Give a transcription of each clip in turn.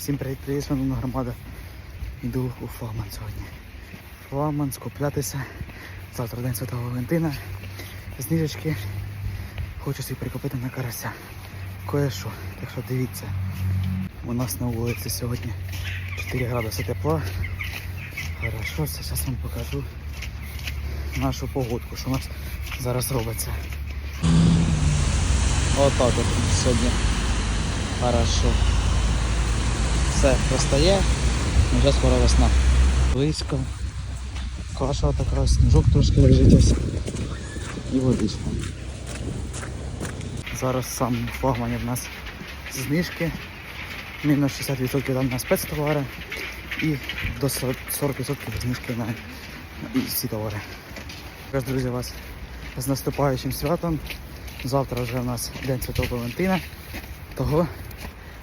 Всім привіт, привіт, шановна громада. Йду у флагман сьогодні. Флагман, скуплятися. Завтра день Святого Валентина. Знижечки. Хочу собі прикупити на карася. Кое-що. Так що дивіться. У нас на вулиці сьогодні 4 градуси тепла. Хорошо, зараз вам покажу нашу погодку, що у нас зараз робиться. Отак от сьогодні. Хорошо. Все, простає. Вже скоро весна. Близько. Каша така, сніжок трошки лежить ось. І водичка. Зараз сам флагмані в нас знижки. Мінус 60% там на спецтовари і до 40% 40% знижки на, всі товари. Також, друзі, вас з наступаючим святом. Завтра вже у нас День Святого Валентина. Того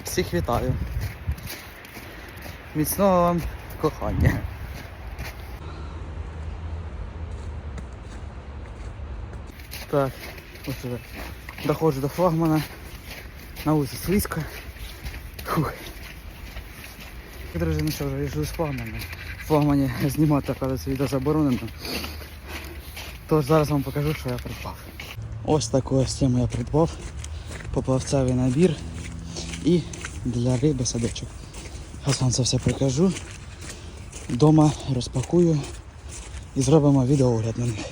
всіх вітаю. Міцного вам кохання. Так, ось уже доходжу до флагмана. На вулиці слизько. Фух. Друзі, ну що, вже вийшли з флагмана. Флагмані знімати, оказується, відео заборонено. Тож зараз вам покажу, що я придбав. Ось таку ось я придбав. Поплавцевий набір і для риби садочок. Зараз вам це все покажу. Дома розпакую і зробимо відеоогляд на них.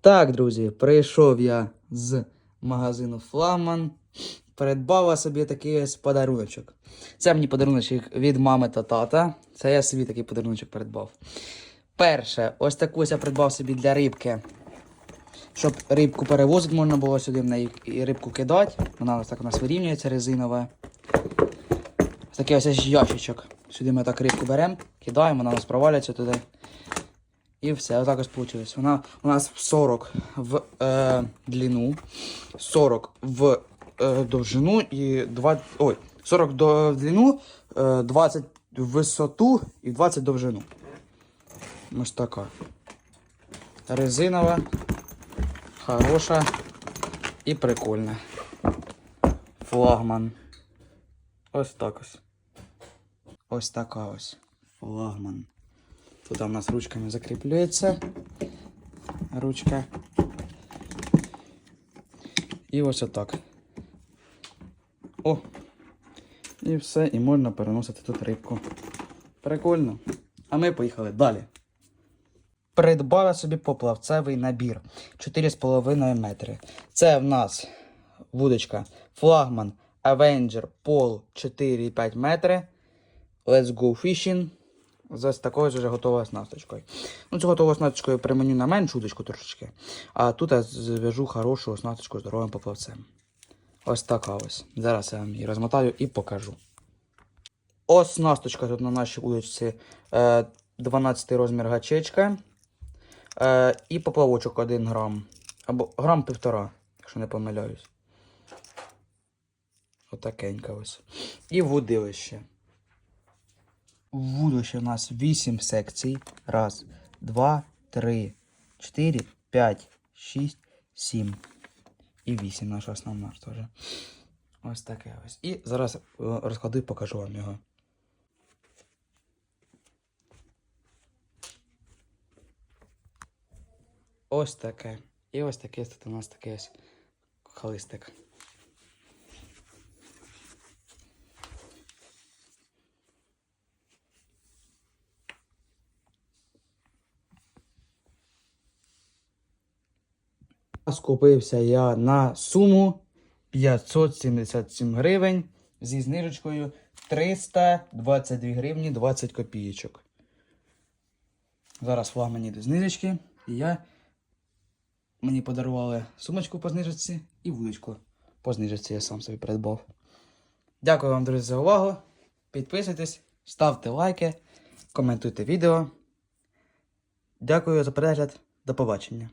Так, друзі, прийшов я з магазину Фламан. Придбав собі такий ось подаруночок. Це мені подаруночок від мами та тата. Це я собі такий подаруночок придбав. Перше, ось таку я придбав собі для рибки. Щоб рибку перевозити можна було сюди в неї і рибку кидати. Вона ось так у нас вирівнюється резинова. Ось такий ось ящичок. Сюди ми так рибку беремо, кидаємо, вона у нас провалюється туди. І все, отак ось вийшло. Вона у нас 40 в е, длину, 40 в е, довжину і 20, ой, 40 до, в длину, е, 20 в висоту і 20 довжину. Ось така. Резинова, хороша і прикольна. Флагман. Ось так ось. Ось така ось. Флагман. Тут у нас ручками закріплюється. Ручка. І ось отак. О! І все, і можна переносити тут рибку. Прикольно. А ми поїхали далі. Придбала собі поплавцевий набір 4,5 метри. Це в нас вудочка флагман Avenger Pol 4,5 метри. Let's go fishing. З такою вже готовою оснасточкою. Ну, цю готову оснасточкою применю на меншу удочку трошечки. А тут я зв'яжу хорошу оснасточку здоровим поплавцем. Ось така ось. Зараз я вам її розмотаю і покажу. Оснасточка тут на нашій удочці е, 12 розмір гачечка. Е, і поплавочок 1 грам. Або грам півтора, якщо не помиляюсь. Отакенька ось. І вудилище. Вудище у нас 8 секцій. Раз, два, три, чотири, п'ять, шість, сім. І 8 наша основна теж. Ось таке ось. І зараз е, розкладу і покажу вам його. Ось таке. І ось таке тут у нас такий ось холистик. Скупився я на суму 577 гривень зі знижечкою 322 гривні 20 копійочок. Зараз флагмані до знижечки. І я мені подарували сумочку по знижечці і вудочку по знижечці я сам собі придбав. Дякую вам, друзі, за увагу. Підписуйтесь, ставте лайки, коментуйте відео. Дякую за перегляд. До побачення.